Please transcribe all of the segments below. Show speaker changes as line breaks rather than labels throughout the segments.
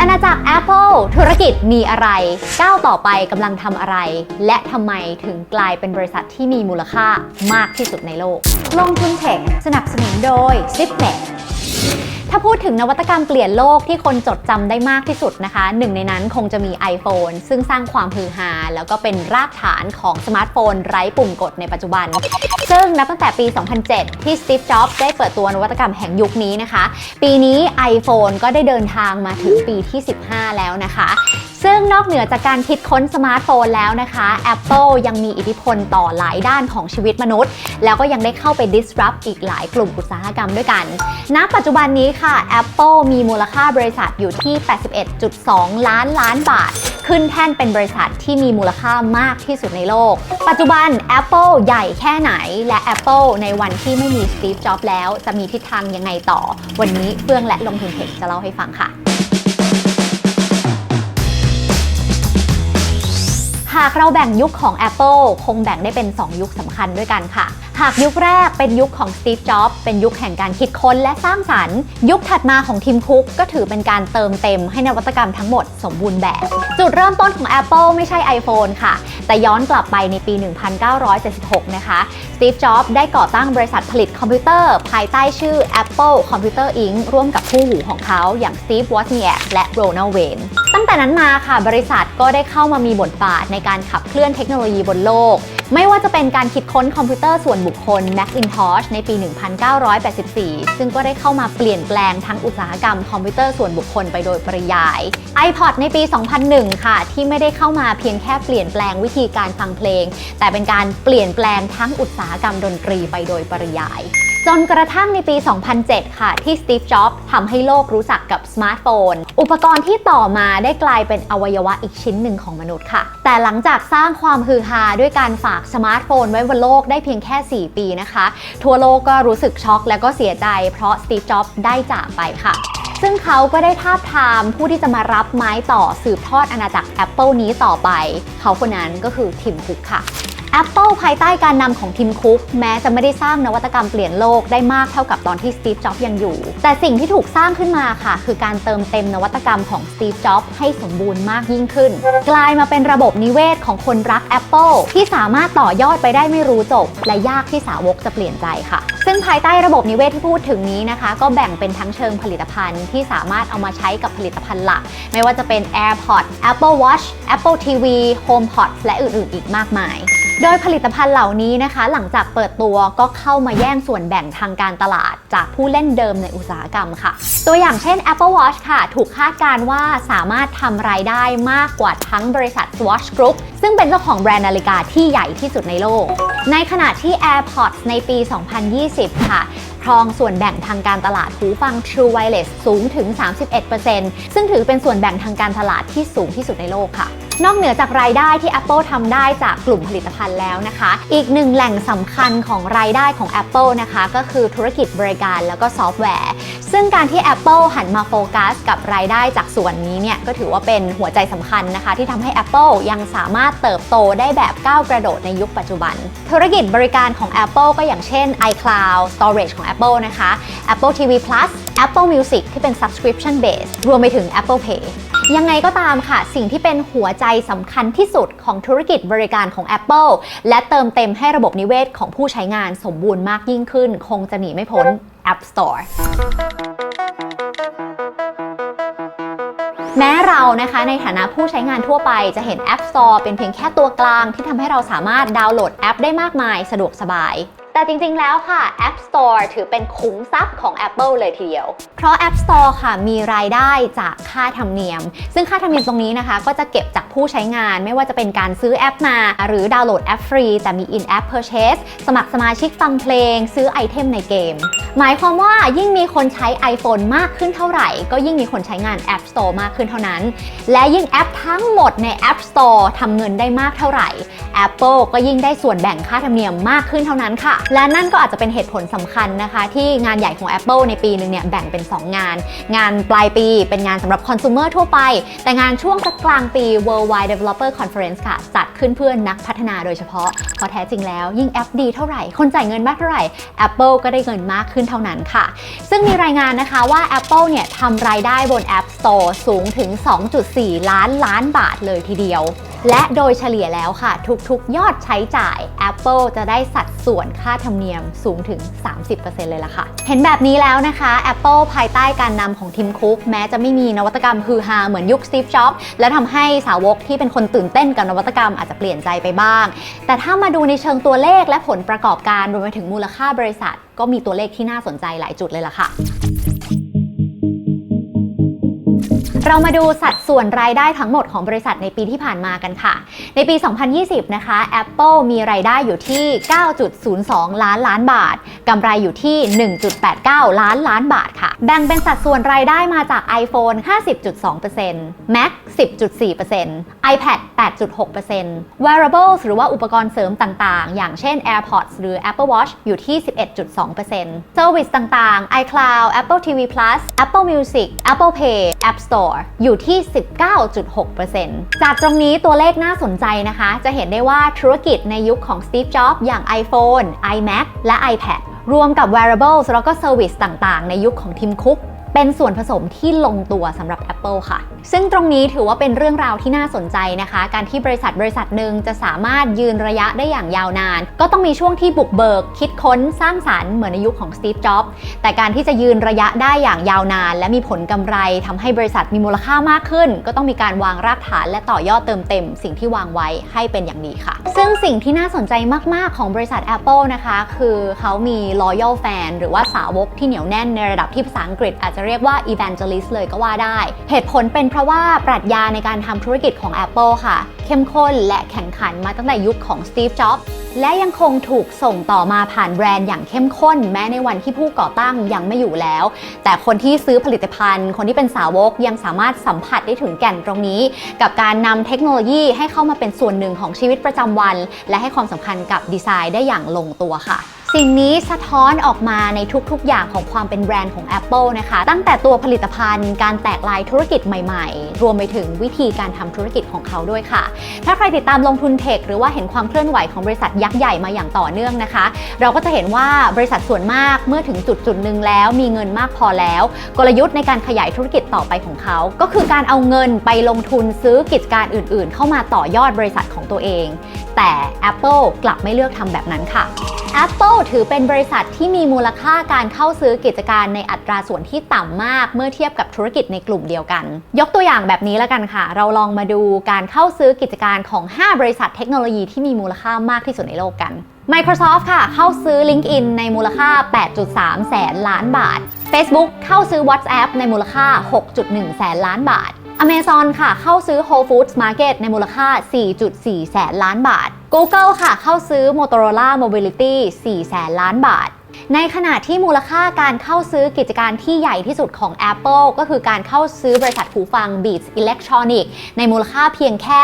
อาณาจักร Apple ธุรกิจมีอะไรก้าวต่อไปกำลังทำอะไร และทำไมถึงกลายเป็นบริษัทที่มีมูลค่ามากที่สุดในโลก ลงทุนเทคสนับสนุนโดย s i p m e t ถ้าพูดถึงนวัตกรรมเปลี่ยนโลกที่คนจดจำได้มากที่สุดนะคะ หนึ่งในนั้นคงจะมี iPhone ซึ่งสร้างความฮือฮาแล้วก็เป็นรากฐานของสมาร์ทโฟนไร้ปุ่มกดในปัจจุบัน ซึ่งนับตั้งแต่ปี 2007 ที่ Steve Jobs ได้เปิดตัวนวัตกรรมแห่งยุคนี้นะคะ ปีนี้ iPhone ก็ได้เดินทางมาถึงปีที่ 15 แล้วนะคะซึ่งนอกเหนือจากการคิดค้นสมาร์ทโฟนแล้วนะคะ Apple ยังมีอิทธิพลต่อหลายด้านของชีวิตมนุษย์ แล้วก็ยังได้เข้าไป disrupt อีกหลายกลุ่มอุตสาหกรรมด้วยกัน ณ ปัจจุบันนี้ค่ะ Apple มีมูลค่าบริษัทอยู่ที่ 81.2 ล้านล้านบาท ขึ้นแท่นเป็นบริษัทที่มีมูลค่ามากที่สุดในโลก ปัจจุบัน Apple ใหญ่แค่ไหน และ Apple ในวันที่ไม่มี Steve Jobs แล้ว จะมีทิศทางยังไงต่อ วันนี้เฟื่องและลงทุนเทคจะเล่าให้ฟังค่ะากเราแบ่งยุคของ Apple คงแบ่งได้เป็น 2 ยุคสำคัญด้วยกันค่ะ หากยุคแรกเป็นยุคของ Steve Jobs เป็นยุคแห่งการคิดค้นและสร้างสรรค์ ยุคถัดมาของทีมคุกก็ถือเป็นการเติมเต็มให้นวัตกรรมทั้งหมดสมบูรณ์แบบ จุดเริ่มต้นของ Apple ไม่ใช่ iPhone ค่ะ แต่ย้อนกลับไปในปี 1976 นะคะ Steve Jobs ได้ก่อตั้งบริษัทผลิตคอมพิวเตอร์ ภายใต้ชื่อ Apple Computer Inc. ร่วมกับคู่หูของเขาอย่าง Steve Wozniak และ Ronald Wayne ตั้งแต่นั้นมาค่ะบริษัทก็ได้เข้ามามีบทบาทในการขับเคลื่อนเทคโนโลยีบนโลก ไม่ว่าจะเป็นการคิดค้นคอมพิวเตอร์ส่วนบุคคล Macintosh ในปี 1984 ซึ่งก็ได้เข้ามาเปลี่ยนแปลงทั้งอุตสาหกรรมคอมพิวเตอร์ส่วนบุคคลไปโดยปริยาย iPod ในปี 2001 ค่ะ ที่ไม่ได้เข้ามาเพียงแค่เปลี่ยนแปลงวิธีการฟังเพลง แต่เป็นการเปลี่ยนแปลงทั้งอุตสาหกรรมดนตรีไปโดยปริยายจนกระทั่งในปี 2007 ค่ะ ที่ Steve Jobs ทำให้โลกรู้จักกับสมาร์ทโฟน อุปกรณ์ที่ต่อมาได้กลายเป็นอวัยวะอีกชิ้นหนึ่งของมนุษย์ค่ะ แต่หลังจากสร้างความฮือฮาด้วยการฝากสมาร์ทโฟนไว้บนโลกได้เพียงแค่ 4 ปีนะคะ ทั่วโลกก็รู้สึกช็อกและก็เสียใจ เพราะสตีฟจ็อบได้จากไปค่ะซึ่งเขาก็ได้ทาบทามผู้ที่จะมารับไม้ต่อสืบทอดอาณาจักร Apple นี้ต่อไป เขาคนนั้นก็คือทิมคุกค่ะ Apple ภายใต้การนำของทิมคุกแม้จะไม่ได้สร้างนวัตกรรมเปลี่ยนโลกได้มากเท่ากับตอนที่ Steve Jobs ยังอยู่ แต่สิ่งที่ถูกสร้างขึ้นมาค่ะ คือการเติมเต็มนวัตกรรมของ Steve Jobs ให้สมบูรณ์มากยิ่งขึ้น กลายมาเป็นระบบนิเวศของคนรัก Apple ที่สามารถต่อยอดไปได้ไม่รู้จบ และยากที่สาวกจะเปลี่ยนใจค่ะ ซึ่งภายใต้ระบบนิเวศที่พูดถึงนี้นะคะ ก็แบ่งเป็นทั้งเชิงผลิตภัณฑ์ที่สามารถเอามาใช้กับผลิตภัณฑ์หลัก ไม่ว่าจะเป็น AirPods Apple Watch Apple TV HomePod และอื่นๆ อีกมากมาย โดยผลิตภัณฑ์เหล่านี้นะคะ หลังจากเปิดตัวก็เข้ามาแย่งส่วนแบ่งทางการตลาด จากผู้เล่นเดิมในอุตสาหกรรมค่ะ ตัวอย่างเช่น Apple Watch ค่ะ ถูกคาดการณ์ว่าสามารถทำรายได้มากกว่าทั้งบริษัท Swatch Group ซึ่งเป็นเจ้าของแบรนด์นาฬิกาที่ใหญ่ที่สุดในโลก ในขณะที่ AirPods ในปี 2020 ค่ะครองส่วนแบ่งทางการตลาดหูฟัง True Wireless สูงถึง 31%ซึ่งถือเป็นส่วนแบ่งทางการตลาดที่สูงที่สุดในโลกค่ะ นอกเหนือจากรายได้ที่ Apple ทำได้จากกลุ่มผลิตภัณฑ์แล้วนะคะ อีกหนึ่งแหล่งสำคัญของรายได้ของ Apple นะคะ ก็คือธุรกิจบริการแล้วก็ซอฟต์แวร์ ซึ่งการที่ Apple หันมาโฟกัส กับรายได้จากส่วนนี้เนี่ยก็ถือว่าเป็นหัวใจสำคัญนะคะ ที่ทำให้ Apple ยังสามารถเติบโตได้แบบก้าวกระโดดในยุคปัจจุบัน ธุรกิจบริการของ Apple ก็อย่างเช่น iCloud Storage ของ Apple นะคะ Apple TV Plus Apple Music ที่เป็น subscription base รวมไปถึง Apple Pay ยังไงก็ตามค่ะ สิ่งที่เป็นหัวใจสำคัญที่สุดของธุรกิจบริการของ Apple และเติมเต็มให้ระบบนิเวศของผู้ใช้งานสมบูรณ์มากยิ่งขึ้น คงจะหนีไม่พ้น App Store แม้เรานะคะในฐานะผู้ใช้งานทั่วไปจะเห็น App Store เป็นเพียงแค่ตัวกลางที่ทำให้เราสามารถดาวน์โหลดแอปได้มากมายสะดวกสบาย แต่จริงๆ แล้วค่ะ App Store ถือเป็นคุ้มทรัพย์ของ Apple เลยทีเดียว เพราะ App Store ค่ะมีรายได้จากค่าธรรมเนียม ซึ่งค่าธรรมเนียมตรงนี้นะคะ ก็จะเก็บจากผู้ใช้งาน ไม่ว่าจะเป็นการซื้อแอปมา หรือดาวน์โหลดแอปฟรี แต่มี in-app purchase สมัครสมาชิกฟังเพลง ซื้อไอเทมในเกม หมายความว่ายิ่งมีคนใช้ iPhone มากขึ้นเท่าไหร่ ก็ยิ่งมีคนใช้งาน App Store มากขึ้นเท่านั้น และยิ่งแอปทั้งหมดใน App Store ทำเงินได้มากเท่าไหร่ Apple ก็ยิ่งได้ส่วนแบ่งค่าธรรมเนียมมากขึ้นเท่านั้นค่ะและนั่นก็อาจจะเป็นเหตุผลสำคัญนะคะ ที่งานใหญ่ของ Apple ในปีหนึ่งเนี่ยแบ่งเป็น 2 งาน งานปลายปีเป็นงานสำหรับคอน sumer ทั่วไป แต่งานช่วงกลางปี Worldwide Developer Conference ค่ะ จัดขึ้นเพื่อนักพัฒนาโดยเฉพาะเพราะแท้จริงแล้วยิ่งแอปดีเท่าไหร่ คนจ่ายเงินมากเท่าไหร่ Apple ก็ได้เงินมากขึ้นเท่านั้นค่ะ ซึ่งมีรายงานนะคะว่า Apple เนี่ยทำรายได้บน App Store สูงถึง 2.4 ล้านล้านบาทเลยทีเดียว และโดยเฉลี่ยแล้วค่ะ ทุกๆ ยอดใช้จ่าย Apple จะได้สัดส่วนค่าธรรมเนียมสูงถึง 30%เลยล่ะค่ะ เห็นแบบนี้แล้วนะคะ Apple ภายใต้การนำของทิมคุกแม้จะไม่มีนวัตกรรมฮือฮาเหมือนยุค Steve Jobs และทำให้สาวกที่เป็นคนตื่นเต้นกับนวัตกรรมอาจจะเปลี่ยนใจไปบ้าง แต่ถ้ามาดูในเชิงตัวเลขและผลประกอบการรวมไปถึงมูลค่าบริษัท ก็มีตัวเลขที่น่าสนใจหลายจุดเลยล่ะค่ะ เรามาดูสัดส่วนรายได้ทั้งหมดของบริษัทในปีที่ผ่านมากันค่ะ ในปี 2020 นะคะ Apple มีรายได้อยู่ที่ 9.02 ล้านล้านบาท กำไรอยู่ที่ 1.89 ล้านล้านบาทค่ะ แบ่งเป็นสัดส่วนรายได้มาจาก iPhone 50.2% Mac 10.4% iPad 8.6% Wearables หรือว่าอุปกรณ์เสริมต่างๆ อย่างเช่น AirPods หรือ Apple Watch อยู่ที่ 11.2% Service ต่างๆ iCloud Apple TV Plus Apple Music Apple Pay App Store อยู่ที่ 19.6%จากตรงนี้ตัวเลขน่าสนใจนะคะ จะเห็นได้ว่าธุรกิจในยุคของ Steve Jobs อย่าง iPhone iMac และ iPad รวมกับ wearables แล้วก็ service ต่างๆ ในยุคของทิมคุก เป็นส่วนผสมที่ลงตัวสำหรับ Apple ค่ะ ซึ่งตรงนี้ถือว่าเป็นเรื่องราวที่น่าสนใจนะคะ การที่บริษัทบริษัทหนึ่งจะสามารถยืนระยะได้อย่างยาวนาน ก็ต้องมีช่วงที่บุกเบิก คิดค้นสร้างสารรค์เหมือนในยุคของ Steve Jobs แต่การที่จะยืนระยะได้อย่างยาวนาน และมีผลกำไรทำให้บริษัทมีมูลค่ามากขึ้น ก็ต้องมีการวางรากฐานและต่อยอดเติมเต็ม สิ่งที่วางไว้ให้เป็นอย่างดีค่ะ ซึ่งสิ่งที่น่าสนใจมาก ๆ ของบริษัท Apple นะคะ คือเขามี loyal fan หรือว่าสาวกที่เหนียวแน่นในระดับที่ภาษาอังกฤษอาจจะเรียกว่า evangelist เลยก็ว่าได้ เหตุผลเป็นเพราะว่าปรัชญาในการทำธุรกิจของ Apple ค่ะ เข้มข้นและแข่งขันมาตั้งแต่ยุคของ Steve Jobs และยังคงถูกส่งต่อมาผ่านแบรนด์อย่างเข้มข้น แม้ในวันที่ผู้ก่อตั้งยังไม่อยู่แล้ว แต่คนที่ซื้อผลิตภัณฑ์ คนที่เป็นสาวกยังสามารถสัมผัสได้ถึงแก่นตรงนี้ กับการนำเทคโนโลยีให้เข้ามาเป็นส่วนหนึ่งของชีวิตประจำวัน และให้ความสำคัญกับดีไซน์ได้อย่างลงตัวค่ะ สิ่งนี้สะท้อนออกมาในทุกๆ อย่างของความเป็นแบรนด์ของ Apple นะคะ ตั้งแต่ตัวผลิตภัณฑ์การแตกลายธุรกิจใหม่ๆ รวมไปถึงวิธีการทำธุรกิจของเขาด้วยค่ะ ถ้าใครติดตามลงทุนเทคหรือว่าเห็นความเคลื่อนไหวของบริษัทยักษ์ใหญ่มาอย่างต่อเนื่องนะคะ เราก็จะเห็นว่าบริษัทส่วนมากเมื่อถึงจุดจุดหนึ่งแล้วมีเงินมากพอแล้ว กลยุทธ์ในการขยายธุรกิจต่อไปของเขา ก็คือการเอาเงินไปลงทุนซื้อกิจการอื่น ๆ เข้ามาต่อยอดบริษัทของตัวเอง แต่ Apple กลับไม่เลือกทำแบบนั้นค่ะ Apple ถือเป็นบริษัทที่มีมูลค่าการเข้าซื้อกิจการในอัตราส่วนที่ต่ำมาก เมื่อเทียบกับธุรกิจในกลุ่มเดียวกัน ยกตัวอย่างแบบนี้แล้วกันค่ะ เราลองมาดูการเข้าซื้อกิจการของ 5 บริษัทเทคโนโลยีที่มีมูลค่ามากที่สุดในโลกกัน Microsoft ค่ะ เข้าซื้อ LinkedIn ในมูลค่า 8.3 แสนล้านบาท Facebook เข้าซื้อ WhatsApp ในมูลค่า 6.1 แสนล้านบาท Amazon ค่ะ เข้าซื้อ Whole Foods Market ในมูลค่า 4.4 แสนล้านบาท Google ค่ะเข้าซื้อ Motorola Mobility 4 แสนล้านบาท ในขณะที่มูลค่าการเข้าซื้อกิจการที่ใหญ่ที่สุดของ Apple ก็คือการเข้าซื้อบริษัทหูฟัง Beats Electronic ในมูลค่าเพียงแค่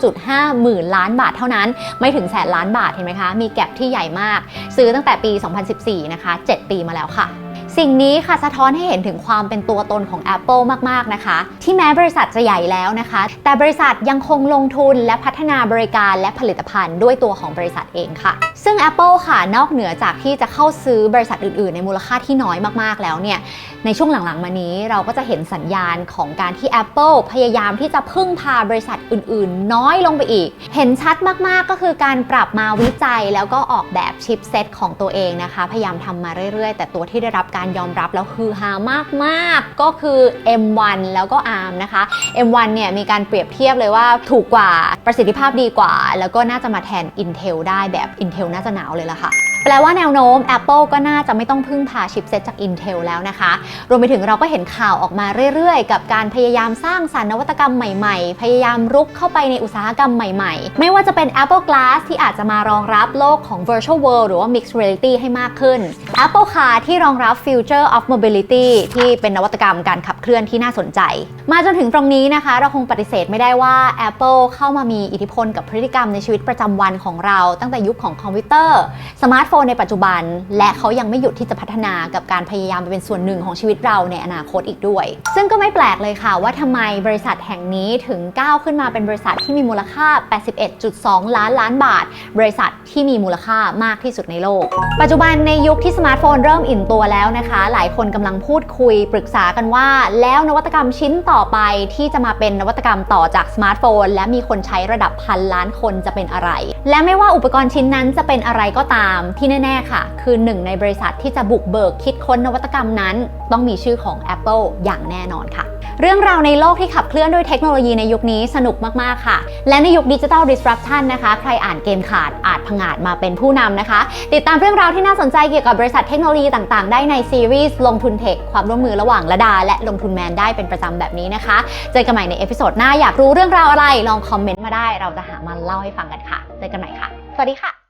9.5 หมื่นล้านบาทเท่านั้น ไม่ถึงแสนล้านบาทเห็นไหมคะ มีแก็บที่ใหญ่มาก ซื้อตั้งแต่ปี 2014 นะคะ 7 ปีมาแล้วค่ะ สิ่งนี้ค่ะสะท้อนให้เห็นถึงความเป็นตัวตนของ Apple มาก ๆ นะคะ ที่แม้บริษัทจะใหญ่แล้วนะคะ แต่บริษัทยังคงลงทุนและพัฒนาบริการและผลิตภัณฑ์ด้วยตัวของบริษัทเองค่ะ ซึ่ง Apple ค่ะนอกเหนือจากที่จะเข้าซื้อบริษัทอื่น ๆ ในมูลค่าที่น้อยมากๆแล้วเนี่ยในช่วงหลัง ๆ มานี้เราก็จะเห็นสัญญาณของการที่ Apple พยายามที่จะพึ่งพาบริษัทอื่น ๆ น้อยลงไปอีก เห็นชัดมาก ๆ ก็คือการปรับมาวิจัยแล้วก็ออกแบบชิปเซตของตัวเองนะคะ พยายามทำมาเรื่อย ๆ แต่ตัวที่ได้รับการยอมรับแล้วคือฮามากๆ ก็คือ M1 แล้วก็ ARM นะคะ M1 เนี่ยมีการเปรียบเทียบเลยว่าถูกกว่าประสิทธิภาพดีกว่า แล้วก็น่าจะมาแทน Intel ได้แบบ Intel น่าจะหนาวเลยล่ะค่ะ แปลว่าแนวโน้ม Apple ก็น่าจะไม่ต้องพึ่งพาชิปเซตจาก Intel แล้วนะคะ รวมไปถึงเราก็เห็นข่าวออกมาเรื่อยๆ กับการพยายามสร้างสรรค์นวัตกรรมใหม่ๆ พยายามรุกเข้าไปในอุตสาหกรรมใหม่ๆ ไม่ว่าจะเป็น Apple Glass ที่อาจจะมารองรับโลกของ Virtual World หรือว่า Mixed Reality ให้มากขึ้น Apple Car ที่รองรับ Future of Mobility ที่เป็นนวัตกรรมการขับเคลื่อนที่น่าสนใจ มาจนถึงตรงนี้นะคะ เราคงปฏิเสธไม่ได้ว่า Apple เข้ามามีอิทธิพลกับพฤติกรรมในชีวิตประจำวันของเรา ตั้งแต่ยุคของคอมพิวเตอร์สมาร์ทโฟนในปัจจุบัน และเขายังไม่หยุดที่จะพัฒนากับการพยายามไปเป็นส่วนหนึ่งของชีวิตเราในอนาคตอีกด้วย ซึ่งก็ไม่แปลกเลยค่ะว่าทำไมบริษัทแห่งนี้ถึงก้าวขึ้นมาเป็นบริษัทที่มีมูลค่า 81.2 ล้านล้านบาท บริษัทที่มีมูลค่ามากที่สุดในโลก ปัจจุบันในยุคที่สมาร์ทโฟนเริ่มอิ่มตัวแล้วนะคะ หลายคนกำลังพูดคุยปรึกษากันว่า แล้วนวัตกรรมชิ้นต่อไปที่จะมาเป็นนวัตกรรมต่อจากสมาร์ทโฟน และมีคนใช้ระดับพันล้านคนจะเป็นอะไร และไม่ว่าอุปกรณ์ชิ้นนั้นจะเป็นอะไรก็ตามที่แน่ ๆ ค่ะ คือหนึ่งในบริษัทที่จะบุกเบิกคิดค้นนวัตกรรมนั้น ต้องมีชื่อของ Apple อย่างแน่นอนค่ะ เรื่องราวในโลกที่ขับเคลื่อนด้วยเทคโนโลยีในยุคนี้สนุกมาก ๆ ค่ะ และในยุคดิจิทัล disruption นะคะ ใครอ่านเกมขาดอาจผงาดมาเป็นผู้นำนะคะ ติดตามเรื่องราวที่น่าสนใจเกี่ยวกับบริษัทเทคโนโลยีต่างๆ ได้ในซีรีส์ลงทุนเทคความร่วมมือระหว่างระดา และลงทุนแมนได้เป็นประจำแบบนี้นะคะ เจอกันใหม่ในเอพิโซดหน้าอยากรู้เรื่องราวอะไรลองคอมเมนต์มาได้ เราจะหามาเล่าให้ฟังกันค่ะ เจอกันใหม่ค่ะ สวัสดีค่ะ